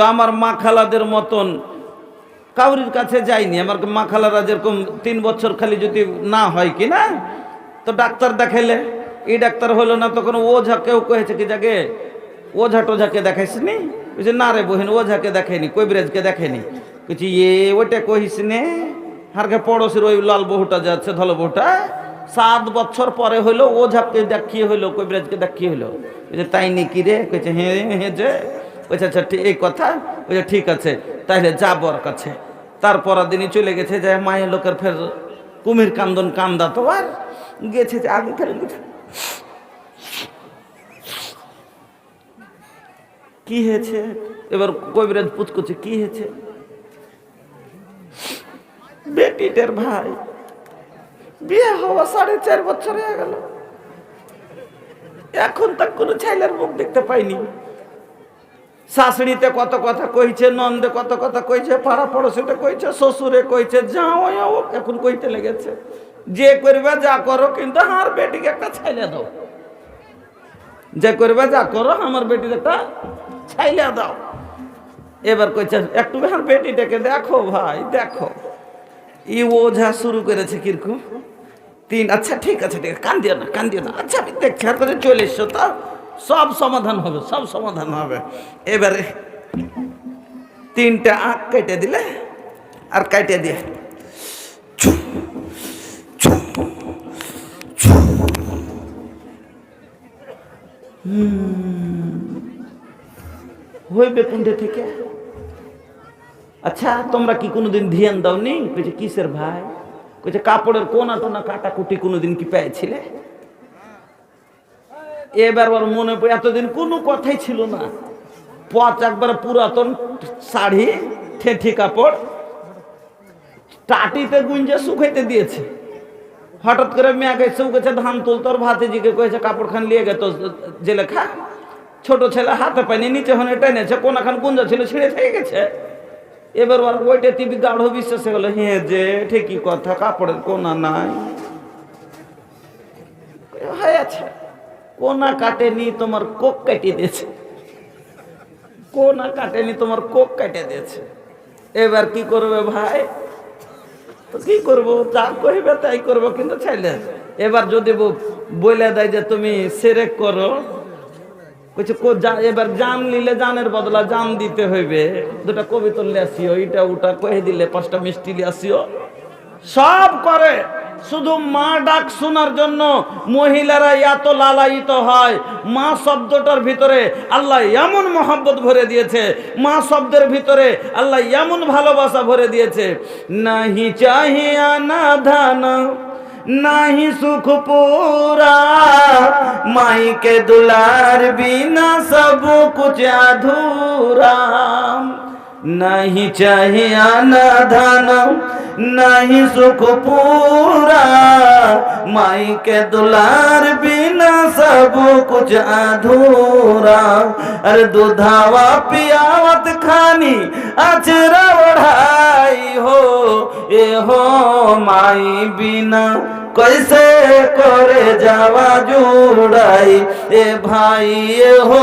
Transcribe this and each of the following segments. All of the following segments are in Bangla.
তো আমার মা খালাদের মতন কাউরির কাছে যাইনি আমার মা খালারা যেরকম তিন বছর খালি যদি না হয় কি না, তো ডাক্তার দেখাইলে। এই ডাক্তার হলো না, তখন ওঝা কেউ কয়েছে কি জাগে? ওঝা টোঝাকে দেখাইছিনি বলছে না রে বহিন, ওঝাকে দেখাইনি কৈবরেজকে দেখেনি। বলছি এ, ওইটা কহিস নে, হারকে পড়োশির ওই লাল বহুটা যাচ্ছে ধল বহুটা সাত বছর পরে হইল ওঝাকে দেখিয়ে হইল, কৈবরেজকে দেখিয়ে হইল। তাই নাকি রে? কইছে হ্যাঁ হ্যাঁ যে বলছে আচ্ছা এই কথা? বলছে, ঠিক আছে, তাইলে যাব ওর কাছে। তারপর দিনই চলে গেছে, যে মায়ের লোকের ফের কুমির কান্দন কান্দা তো আর গেছে যে আগে ফের কি হয়েছে? এবার কবিরাজ পুচকুচে, কি হয়েছে? বেটিটার ভাই, বিয়ে হওয়া সাড়ে চার বছর হয়ে গেল। এখন তার কোনো ছেলের মুখ দেখতে পাইনি। শাশুড়িতে কত কথা কইছে, নন্দে কত কথা কইছে, পাড়া পড়োশিতে কইছে, শ্বশুরে কইছে, যাও এখন কইতে লেগেছে। যে করবে যা করো, কিন্তু আমার বেটিকে একটা ছেলে দাও। যে করবে যা করো, আমার বেটির একটা ছাইলা দাও। এবার কইছে, একটু আমার বেটিটাকে দেখো ভাই, দেখো। ই ওঝা শুরু করেছে কীরকম? তিন আচ্ছা ঠিক আছে ঠিক আছে, কান্দিও না কান্দিও না। আচ্ছা আমি দেখছি, আর করে চলে এসছো তা। সব সমাধান হবে, সব সমাধান হবে। এবারে তিনটা আঁক কেটে দিলে আর কেটে দিয়ে। হইবে কোনটা থেকে। আচ্ছা তোমরা কি কোনোদিন ধ্যান দাওনি? কইছে, কিসের ভাই? কইছে, কাপড়ের কোনা টোনা কাটাকুটি কোনোদিন কি পেয়েছিলে? এবার ওর মনে পড়ে, এতদিন কোনো কথাই ছিল না। পচ একবার পুরাতন শাড়ি ঠেঠি কাপড়, টাটিতে গুঞ্জে শুকাইতে দিয়েছে। হঠাৎ করে মেয়া গেছে ধান তুল তোর ভাতিজিকে কয়েছে কাপড় খান লিয়ে গেত জেলে খা। ছোট ছেলে হাতে পায়নি, নিচে হনে টেনেছে, কোনাখান গুঞ্জা ছিল, ছিঁড়ে থেকে গেছে। এবার ওর ওইটা টিভি গাঢ় বিশ্বাসে গেল হ্যাঁ যে, ঠিকই কথা, কাপড়ের কোনা নাই। হয়ে আছে কোনা কাটেনি, তোমার কোক কাটিয়ে দিয়েছে। কোনা কাটেনি, তোমার কোক কাটিয়ে দিয়েছে। এবার কি করবে ভাই? তো কি করব? যা কইবে তাই করব, কিন্তু চাইলে এবার যদি বলে দেয় যে তুমি সেরেক করো, কইছে এবার জান নিলে জানের বদলা জান দিতে হইবে। দুটা কবিতর লিয়ে আসিও এটা ওটা কয়ে দিলে পাঁচটা মিষ্টি লিয়ে আসিও সব করে। শুধু মা ডাক শোনার জন্য মহিলারা এত লালায়িত হয়। মা শব্দটার ভিতরে আল্লাহ এমন মহাব্বত ভরে দিয়েছে। মা শব্দের ভিতরে আল্লাহ এমন ভালোবাসা ভরে দিয়েছে। নাহি চাহিয়া না ধান, নাহি সুখ পুরা। মাইকে দুলার বিনা সব কুচ আধুরা। नहीं चाहिए आना धन नहीं सुख पूरा। माई के दुलार बिना सब कुछ अधूरा। अरे दुधावा पियावत खानी अचरा ओढ़ाई हो। ए हो माई बिना कैसे करे जावा जुड़ाई? ए भाई, ए हो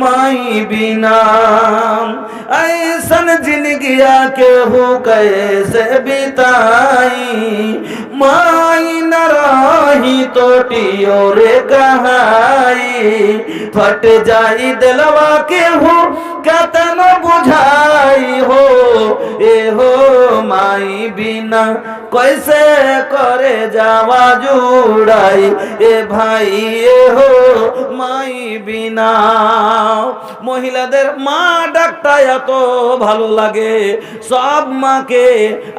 माई बिना ऐसन जिंदगिया के हो कैसे बिताई? माई न रही तो टियो रे कहाई फट जाई दिलवा के हो कतन बुझाई? পাইবি না। কইসে করে যাওয়া জুড়াই, এ ভাই, এ হো মাই বিনা মহিলাদের মা ডাকটা এত ভালো লাগে। সব মাকে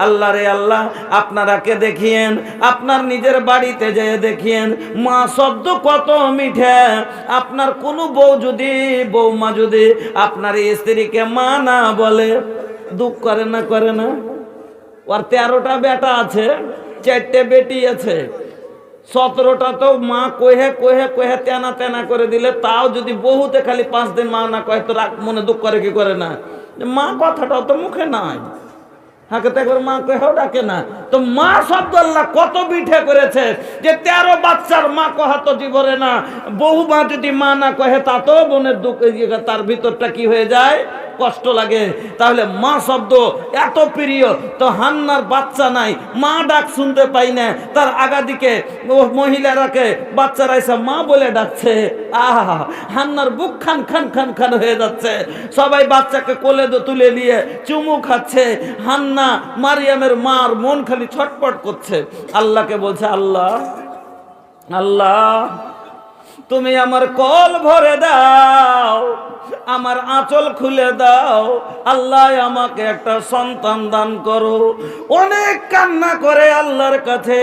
আল্লাহ রে আল্লাহ আপনারা কে দেখিয়েন, আপনার নিজের বাড়িতে যেয়ে দেখিয়েন। মা শব্দ কত মিঠে। আপনার কোনো বউ যদি বৌমা যদি আপনার স্ত্রীকে মা না বলে, দুঃখ করে না করে না। ওর তেরোটা বেটা আছে, চারটে বেটি আছে। সতেরোটা তো মা কহে কহে কহে, তেনা তেনা করে দিলে তাও যদি বহুতে খালি পাঁচ দিন মা না কহে তো রাগ, মনে দুঃখ করে কি করে না? মা কথাটাও তো মুখে নাই। হাকে তো একবার মা কহেও ডাকে না। তো মা শব্দ আল্লাহ কত বিঠে করেছে যে তেরো বাচ্চার মা কহা তো জীবনে না। বহু মা যদি মা না কহে তা তো বোনের দুঃখ, তার ভিতরটা কি হয়ে যায়? কষ্ট লাগে। তাহলে মা শব্দ এত প্রিয়, তো হান্নার বাচ্চা নাই, মা ডাক শুনতে পাই না। তার আগা দিকে ও মহিলারাকে বাচ্চারা এসে মা বলে ডাকছে। আহা, হান্নার বুক খান খান খান খান হয়ে যাচ্ছে। সবাই বাচ্চাকে কোলে তুলে নিয়ে চুমু খাচ্ছে। হান্না মারিয়ামের মার মন খালি ছটপট করছে। আল্লাহকে বলছে, আল্লাহ আল্লাহ। তুমি আমার কল ভরে দাও, আমার আঁচল খুলে দাও, আল্লাহ আমাকে একটা সন্তান দান করো। অনেক কান্না করে আল্লাহর কাছে,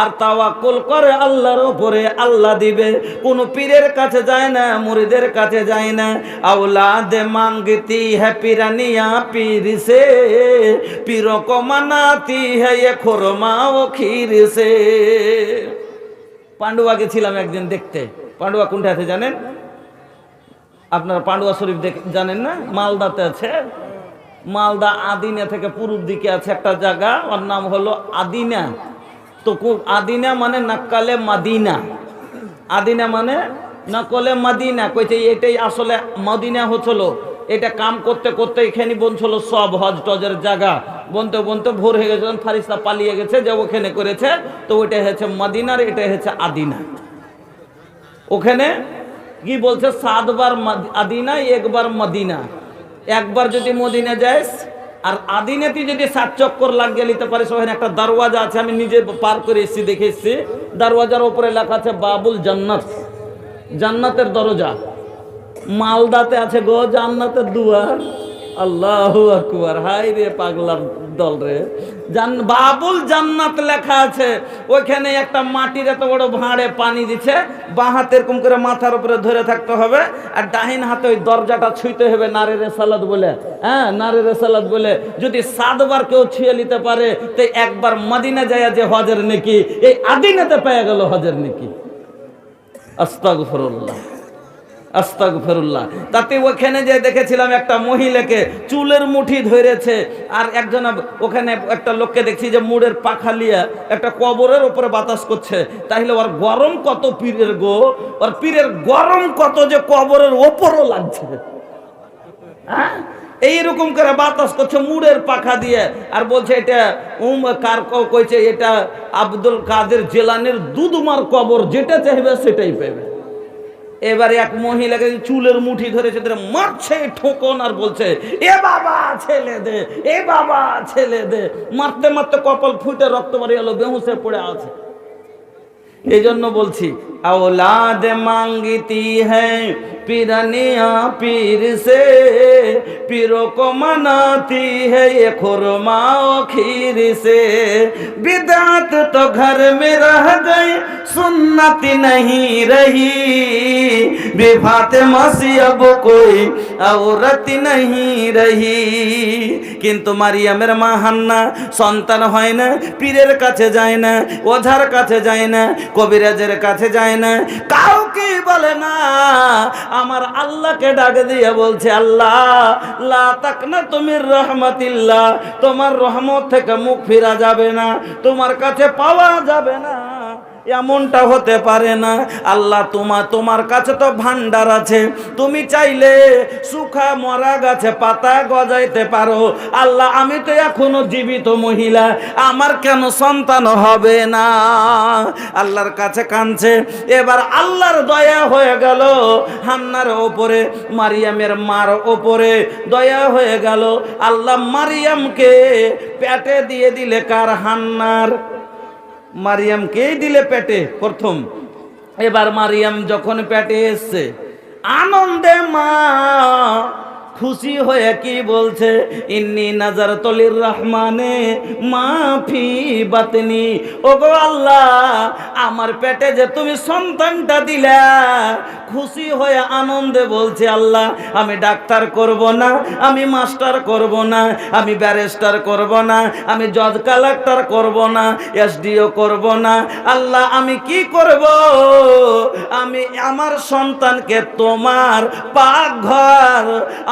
আর তাওয়াকুল করে আল্লাহর উপরে আল্লাহ দিবে। কোনো পীরের কাছে যায় না, মুরিদের কাছে যায় না। আউলাদে মাঙ্গিতি হ্যা পিরানিয়া পিরিসে পীর কমানাতি হে খোরমা ও খিরসে পাণ্ডুবাকে ছিলাম একদিন দেখতে। পান্ডুয়া কোনটা আছে জানেন? আপনারা পাণ্ডুয়া শরীফ দেখ জানেন না? মালদাতে আছে। মালদা আদিনা থেকে পূর্ব দিকে আছে একটা জায়গা, ওর নাম হলো আদিনা। তো আদিনা মানে নাক্কালে মাদিনা। আদিনা মানে নকলে মাদিনা। কইছে, এটাই আসলে মদিনা হচ্ছিল এটা কাম করতে করতে এখানে বনছিল সব হজ টজের জায়গা। বনতে বনতে ভোর হয়ে গেছে ফারিস্তা পালিয়ে গেছে, যে ওখানে করেছে, তো ওইটা হচ্ছে মদিনার এটা হচ্ছে আদিনা। ওখানে কি বলছে? সাতবার আদিনা, একবার মদিনা। একবার যদি মদিনা যাইস, আর আদিনাতে যদি সাত চক্কর লাগিয়ে নিতে পারিস, ওখানে একটা দরওয়াজা আছে, আমি নিজে পার করে এসেছি, দেখে এসেছি। দরওয়াজার ওপরে লেখা আছে, বাবুল জান্নাত। জান্নাতের দরজা। মালদাতে আছে গো জান্নাতের দুয়ার। আল্লাহ আকবার। হাই রে পাগলার দল রে। জান, বাবুল জান্নাত লেখা আছে, ওইখানে একটা মাটির এত বড় ভাঁড়ে পানি দিচ্ছে বাঁ হাতে এরকম করে মাথার উপরে ধরে থাকতে হবে, আর ডাহিন হাতে ওই দরজাটা ছুঁইতে হবে নারে রেসালাদ বলে। হ্যাঁ নারে রেসালাদ বলে। যদি সাতবার কেউ ছুঁয়ে নিতে পারে, তো একবার মদিনা যায় যে হজের নেকি, এই আদিনাতে পেয়ে গেল হজের নেকি। আস্তাগফিরুল্লাহ। আস্তাগফিরুল্লাহ। তাতে ওখানে যে দেখেছিলাম একটা মহিলাকে চুলের মুঠি ধরেছে, আর একজন ওখানে একটা লোককে দেখছি যে মুড়ের পাখা লিয়া একটা কবরের উপরে বাতাস করছে। তাহলে ওর গরম কত পীরের গো? ওর পীরের গরম কত যে কবরের ওপরও লাগছে। হ্যাঁ? এইরকম করে বাতাস করছে মুড়ের পাখা দিয়ে। আর বলছে, এটা উম, কার কইছে, এটা আব্দুল কাদের জেলানের দুদুমার কবর, যেটা চাইবে সেটাই পাবে এবারে এক মহিলাকে চুলের মুঠি ধরেছে ধরে মারছে ঠোকন আর বলছে, এ বাবা, ছেলে দে, এ বাবা, ছেলে দে। মারতে মারতে কপাল ফুটে রক্ত বাড়ি বেহুসে পড়ে আছে। এই জন্য বলছি औलाद मांगती है पिरनिया पीर से पीरों को मनाती है ये खुरमा और खीर से बिदात तो घर में रह गए सुन्नत नहीं रही विभात मसी अब कोई औरत नहीं रही কিন্তু মারিয়ামের মা হান্না সন্তান হয় না পীরের কাছে যায় না ওঝার কাছে যায় না কবিরাজের কাছে যায় না কাউকে বলে না। আমার আল্লাহকে ডাকে দিয়ে বলছে, আল্লাহ, লা তাকনা তুমি রহমতিল্লাহ, তোমার রহমত থেকে মুখ ফিরা যাবে না, তোমার কাছে পাওয়া যাবে না। এমনটা হতে পারে না। আল্লাহ তোমার তোমার কাছে তো ভান্ডার আছে। তুমি চাইলে সুখা মরা গাছে পাতা গজাইতে পারো। আল্লাহ, আমি তো এখনও জীবিত মহিলা। আমার কেন সন্তান হবে না? আল্লাহর কাছে কাঁদছে। এবার আল্লাহর দয়া হয়ে গেল হান্নার ওপরে, মারিয়ামের মার ওপরে দয়া হয়ে গেল। আল্লাহ মারিয়ামকে পেটে দিয়ে দিলে কার হান্নার? মারিয়ামকেই দিলে পেটে প্রথম। এবার মারিয়াম যখন পেটে এসছে আনন্দে মা খুশি হয়ে কি বলছে? ইন্নি নাজার তলির রহমানে মাফি বাতনি। ও গো আল্লাহ, আমার পেটে যে তুমি সন্তানটা দিলা, খুশি হয়ে আনন্দে বলছে আল্লাহ, আমি ডাক্তার করব না, আমি মাস্টার করব না, আমি ব্যারিস্টার করব না, আমি জজ কালেক্টর করব না, এসডিও করব না। আল্লাহ, আমি কি করব? আমি আমার সন্তানকে তোমার পাকঘর,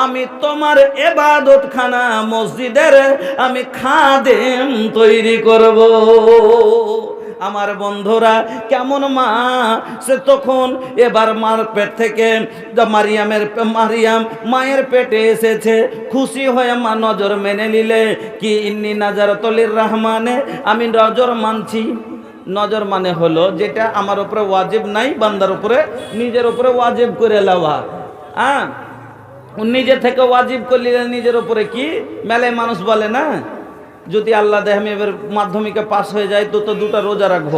আমি তোমার এবাদত খানা মসজিদের আমি খাদেম তৈরি করব। আমার বন্ধুরা, কেমন মা? সে তখন এবার মার পেট থেকে মারিয়ামের মারিয়াম মায়ের পেটে এসেছে। খুশি হয়ে মা নজর মেনে নিলে, কি ইন্নি নাজার তলির রহমানে? আমি নজর মানছি। নজর মানে হলো যেটা আমার উপরে ওয়াজিব নাই, বান্দার উপরে, নিজের উপরে ওয়াজিব করে লওয়া। হ্যাঁ নিজে থেকে ওয়াজিব করলে নিজের ওপরে কি? মেলায় মানুষ বলে না? যদি আল্লাহ দেহ আমি এবার মাধ্যমিকে পাশ হয়ে যায় তো তো দুটো রোজা রাখব।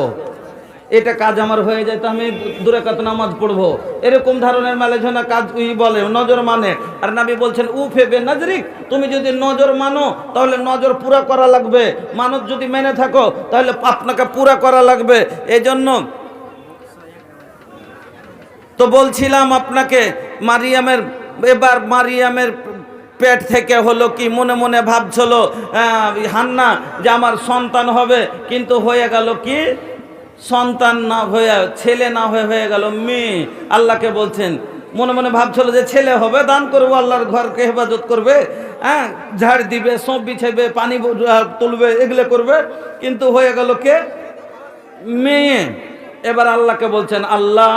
এটা কাজ আমার হয়ে যায়, তো আমি দূরে কত নামাজ পড়ব। এরকম ধরনের মেলেঝনা কাজ উই বলে, নজর মানে। আর নাবি বলছেন উ ফেবে নাজরিক, তুমি যদি নজর মানো, তাহলে নজর পুরা করা লাগবে। মানত যদি মেনে থাকো, তাহলে আপনাকে পুরা করা লাগবে। এই জন্য তো বলছিলাম আপনাকে, মারিয়ামের এবার মারিয়ামের পেট থেকে হলো কি মনে মনে ভাবছিল হান্না, যে আমার সন্তান হবে। কিন্তু হয়ে গেল কি? সন্তান না হয়ে, ছেলে না হয়ে হয়ে গেল মেয়ে। আল্লাহকে বলছেন, মনে মনে ভাবছিল যে ছেলে হবে, দান করব, আল্লাহর ঘরকে হেফাজত করবে হ্যাঁ ঝাড় দিবে, সব বিছাইবে, পানি তুলবে, এগুলো করবে। কিন্তু হয়ে গেল কে? মেয়ে। এবার আল্লাহকে বলছেন, আল্লাহ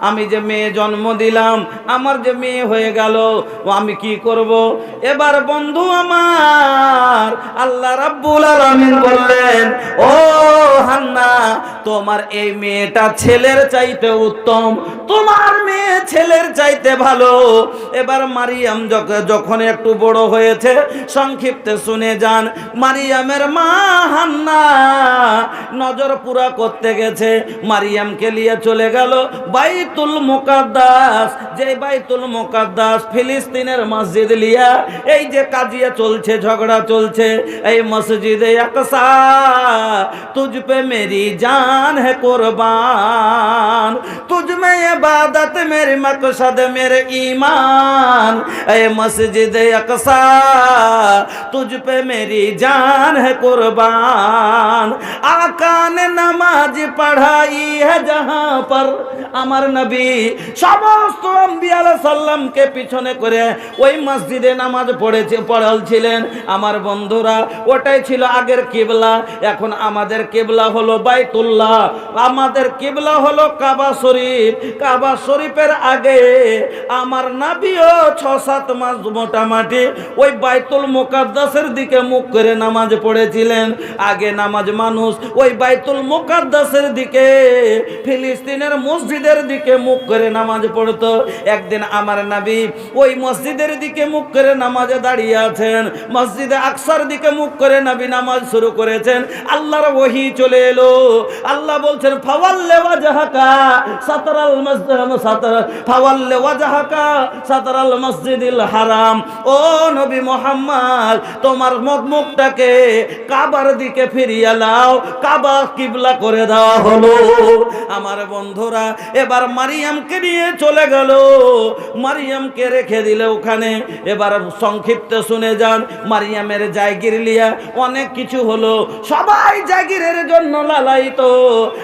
আমি যে মেয়ে জন্ম দিলাম, আমার যে মেয়ে হয়ে গেল আমি কি করব? এবার বন্ধু আমার, আল্লাহ রাব্বুল আলামিন বললেন, ও হান্না, তোমার এই মেয়েটা ছেলের চাইতে উত্তম, তোমার মেয়ে ছেলের চাইতে ভালো। এবার মারিয়াম যখ- যখন একটু বড় হয়েছে, সংক্ষিপ্তে শুনে যান, মারিয়ামের মা হান্না, নজর পুরা করতে গেছে। মারিয়ামকে নিয়ে চলে গেল বাইতুল মোকাদ্দাস। যে বাইতুল মোকাদ্দাস ফিলিস্তিনের মসজিদ লিয়া, এই যে কাজিয়া চলছে, ঝগড়া চলছে, এই মসজিদে আকসা তুঝ পে মেরি জান হে কোরবান তুঝ মে ইবাদত মেরি মকসদ, মেরে ঈমান, এই মসজিদে আকসা তুঝ পে মেরি জান হে কোরবান। आका ने नमाज पढ़ाई হ্যাঁ, আমার পিছনে করে ওই মসজিদে নামাজ পড়েছে, পড়ালছিলেন। আমার বন্ধুরা, ওটাই ছিল আগের কিবলা। এখন আমাদের কিবলা হলো বাইতুল্লাহ। আমাদের কিবলা হলো কাবা শরীফ। কাবা শরীফের আগে আমার নাবিও ছ সাত মাস মোটামুটি ওই বাইতুল মোকাদ্দাসের দিকে মুখ করে নামাজ পড়েছিলেন। আগে নামাজ মানুষ ওই বাইতুল মোকাদ্দাসের দিকে ফিলিস্তিনের মসজিদের দিকে মুখ করে নামাজ পড়তো। একদিন আমার নাবি ওই মসজিদের দিকে মুখ করে নামাজে দাঁড়িয়ে আছেন। মসজিদে আকসার দিকে মুখ করে নাবি নামাজ শুরু করেছেন। আল্লাহর ওহি চলে এলো। আল্লাহ বলছেন, ফাওয়াল্লে ওয়াজহাকা সাতারাল মসজিদ, সাতার ফাওয়াল্লে ওয়াজহাকা সাতারাল মসজিদিল হারাম। ও নবী মোহাম্মদ, তোমার মুখ মুখটাকে কাবার দিকে ফিরিয়ে লাও কাবা কিবলা করে দেওয়া হলো। আমার বন্ধুরা, এবার মারিয়ামকে নিয়ে চলে গেল। মারিয়ামকে রেখে দিলে ওখানে। এবার সংক্ষিপ্ত শুনে যান, মারিয়ামের জায়গির লিয়া অনেক কিছু হলো। সবাই জাগিরের জন্য লালাইত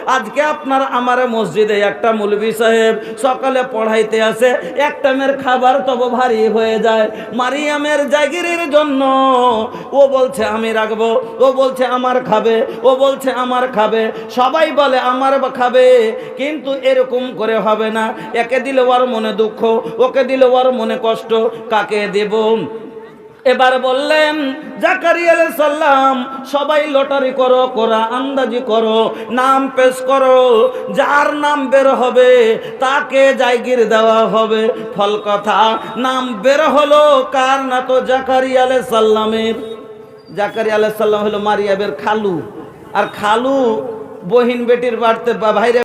আজকে আপনার আমার মসজিদে একটা মুলবি সাহেব সকালে পড়াইতে আসে, এক টাইমের খাবার তবে ভারী হয়ে যায়। মারিয়ামের জাগিরের জন্য। ও বলছে, আমি রাখব। ও বলছে, আমার খাবে। ও বলছে, আমার খাবে। সবাই বলে, আমার খাবে, কিন্তু এরকম করে হবে না। একে দিলে ওর মনে দুঃখ, ওকে দিলে ওর মনে কষ্ট, কাকে দেব? এবার বললেন, জাকারিয়া সালাম, সবাই লটারি করো, করা আন্দাজি করো, নাম পেশ করো, যার নাম বের হবে, তাকে জায়গির দেওয়া হবে। ফল কথা, নাম বের হলো কার না তো জাকারিয়া সালামের? জাকারিয়া সালাম হলো মারিয়াবের খালু। আর খালু বহিন বেটির বাড়তে বা ভাইরে